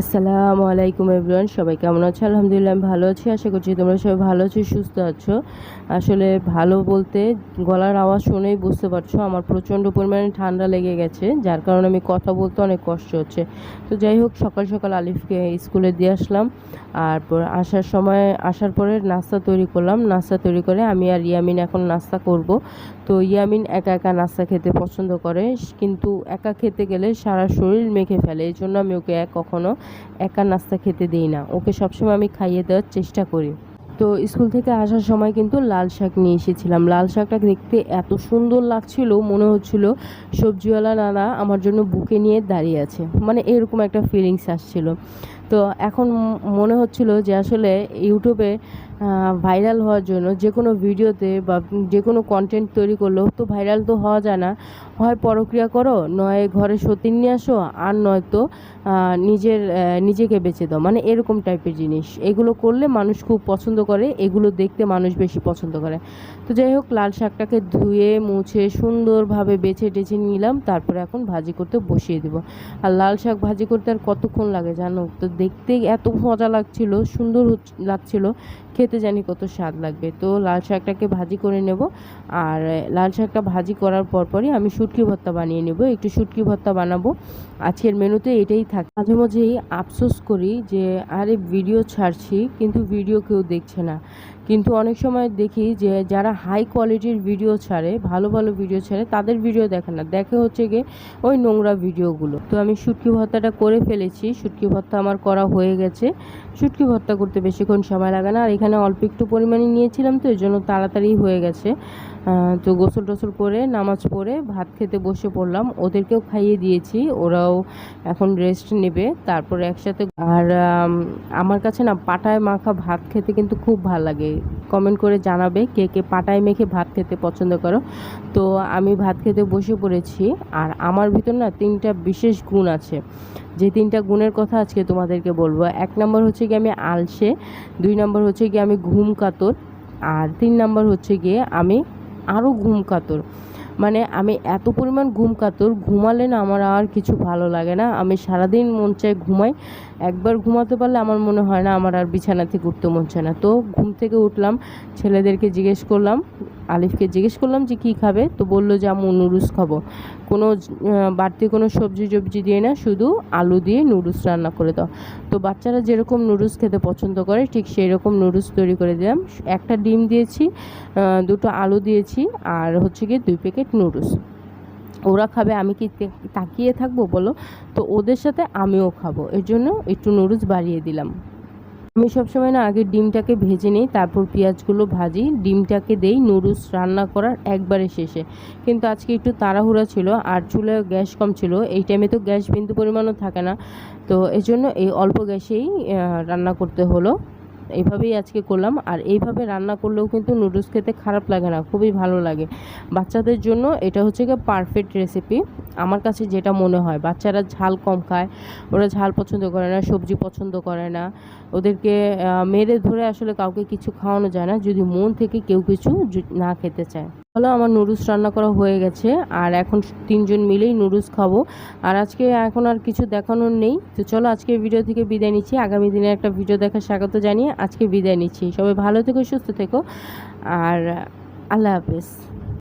আসসালামু আলাইকুম এভরিওয়ান, সবাই কেমন আছো? আলহামদুলিল্লাহ আমি ভালো আছি, আশা করছি তোমরা সবাই ভালো আছো, সুস্থ আছো। আসলে ভালো বলতে গলার আওয়াজ শুনেই বুঝতে পারছ, আমার প্রচণ্ড পরিমাণে ঠান্ডা লেগে গেছে, যার কারণে আমি কথা বলতে অনেক কষ্ট হচ্ছে। তো যাই হোক, সকাল সকাল আলিফকে স্কুলে দিয়ে আসলাম, আর আসার সময়, আসার পরে নাস্তা তৈরি করলাম। নাস্তা তৈরি করে আমি আর ইয়ামিন এখন নাস্তা করব। তো ইয়ামিন একা একা নাস্তা খেতে পছন্দ করে, কিন্তু একা খেতে গেলে সারা শরীর মেখে ফেলে, এই জন্য আমি ওকে এক কখনো একা নাস্তা খেতে দিই না। ওকে সবসময় আমি খাইয়ে দেওয়ার চেষ্টা করি। তো স্কুল থেকে আসার সময় কিন্তু লাল শাক নিয়ে এসেছিলাম। লাল শাকটা দেখতে এত সুন্দর লাগছিল, মনে হচ্ছিল সবজিওয়ালা নানা আমার জন্য বুকে নিয়ে দাঁড়িয়ে আছে। মানে এরকম একটা ফিলিংস আসছিল। তো এখন মনে হচ্ছিল যে আসলে ইউটিউবে ভাইরাল হওয়ার জন্য যে কোনো ভিডিওতে বা যে কোনো কন্টেন্ট তৈরি করলেও তো ভাইরাল তো হওয়া যায় না। হয় পরক্রিয়া করো, নয় ঘরে সতীন নিয়ে আসো, আর নয়তো নিজের নিজেকে বেঁচে দাও। মানে এরকম টাইপের জিনিস। এগুলো করলে মানুষ খুব পছন্দ করে, এগুলো দেখতে মানুষ বেশি পছন্দ করে। তো যাই হোক, লাল শাকটাকে ধুয়ে, মুছে, সুন্দরভাবে বেছে টেছে নিলাম, তারপরে এখন ভাজি করতে বসিয়ে দিব। আর লাল শাক ভাজি করতে আর কতক্ষণ লাগে জানো? তো দেখতে এত মজা লাগছিল, সুন্দর লাগছিল, খেতে জানি কত স্বাদ লাগবে। তো লাল শাকটাকে ভাজি করে নেব। আর লাল শাকটা ভাজি করার পরপরই আমি শুটকি ভর্তা বানিয়ে নেব। একটু শুটকি ভর্তা বানাবো। আজকের মেনুতে এটাই থাকে মাঝে মাঝেই আফসোস করি যে, আরে ভিডিও ছাড়ছি, কিন্তু ভিডিও কেউ দেখছে না। কিন্তু অনেক সময় দেখি যে, যারা হাই কোয়ালিটির ভিডিও ছাড়ে, ভালো ভালো ভিডিও ছাড়ে, তাদের ভিডিও দেখে না। দেখে হচ্ছে গিয়ে ওই নোংরা ভিডিওগুলো। তো আমি শুটকি ভর্তাটা করে ফেলেছি। শুটকি ভর্তা আমার করা হয়ে গেছে। শুটকি ভর্তা করতে বেশিক্ষণ সময় লাগে না। আর এখানে অল্প একটু পরিমাণে নিয়েছিলাম তো এই জন্য তাড়াতাড়ি হয়ে গেছে। তো গোসল টোসল করে, নামাজ পড়ে, ভাত খেতে বসে পড়লাম। ওদেরকেও খাইয়ে দিয়েছি। ওরাও এখন রেস্ট নেবে, তারপরে একসাথে আর আমার কাছে না পাটায় মাখা ভাত খেতে কিন্তু খুব ভালো লাগে। কমেন্ট করে জানাবে কে কে পাটায় মেখে ভাত খেতে পছন্দ করো। তো আমি ভাত খেতে বসে পড়েছি আর আমার ভিতর না তিনটা বিশেষ গুণ আছে। যে তিনটা গুণের কথা আজকে তোমাদেরকে বলব। এক নম্বর হচ্ছে কি আমি আলসে, দুই নম্বর হচ্ছে কি আমি ঘুম কাতর, আর তিন নম্বর হচ্ছে গিয়ে আমি আরও ঘুম কাতর। মানে আমি এত পরিমাণ ঘুম কাতর, ঘুমালে না আমার আর কিছু ভালো লাগে না। আমি সারাদিন মন চাই ঘুমাই। একবার ঘুমাতে পারলে আমার মনে হয় না আমার আর বিছানা থেকে উঠতে মন চায় না। তো ঘুম থেকে উঠলাম, ছেলেদেরকে জিজ্ঞেস করলাম, আলিফকে জিজ্ঞেস করলাম যে কী খাবে? তো বলল যে আমি নুডলস খাব। কোনো বাড়তি কোনো সবজি টবজি দিয়ে না, শুধু আলু দিয়ে নুডলস রান্না করে দাও। তো বাচ্চারা যেরকম নুডলস খেতে পছন্দ করে, ঠিক সেই রকম নুডলস তৈরি করে দিলাম। একটা ডিম দিয়েছি দুটো আলু দিয়েছি, আর হচ্ছে গিয়ে দুই প্যাকেট নুডলস। ওরা খাবে, আমি কি তাকিয়ে থাকব বলো? তো ওদের সাথে আমিও খাব। এর জন্য একটু নুডলস বাড়িয়ে দিলাম। আমি সবসময় না আগে ডিমটাকে ভেজে নিই, তারপর পেঁয়াজগুলো ভাজি। ডিমটাকে দেই নুডলস রান্না করার একবারে শেষে। কিন্তু আজকে একটু তাড়াহুড়া ছিল আর চুলে গ্যাস কম ছিল। এই টাইমে তো গ্যাস বিন্দু পরিমাণও থাকে না। তো এই জন্য এই অল্প গ্যাসেই রান্না করতে হলো। এইভাবেই আজকে করলাম। আর এইভাবে রান্না করলেও কিন্তু নুডলস খেতে খারাপ লাগে না, খুবই ভালো লাগে। বাচ্চাদের জন্য এটা হচ্ছে গিয়ে পারফেক্ট রেসিপি আমার কাছে যেটা মনে হয়, বাচ্চারা ঝাল কম খায়, ওরা ঝাল পছন্দ করে না, সবজি পছন্দ করে না, ওদেরকে মেরে ধরে আসলে কাউকে কিছু খাওয়ানো যায় না, যদি মন থেকে কেউ কিছু না খেতে চায়। হলো আমার নুডলস রান্না করা হয়ে গেছে, আর এখন তিনজন মিলেই নুডলস খাব, আর আজকে এখন আর কিছু দেখানোর নেই, তো চলো আজকে ভিডিও থেকে বিদায় নিচ্ছি, আগামী দিনে একটা ভিডিও দেখার স্বাগত জানিয়ে আজকে বিদায় নিচ্ছি, সবাই ভালো থেকো, সুস্থ থেকো, আর আল্লাহ হাফেজ।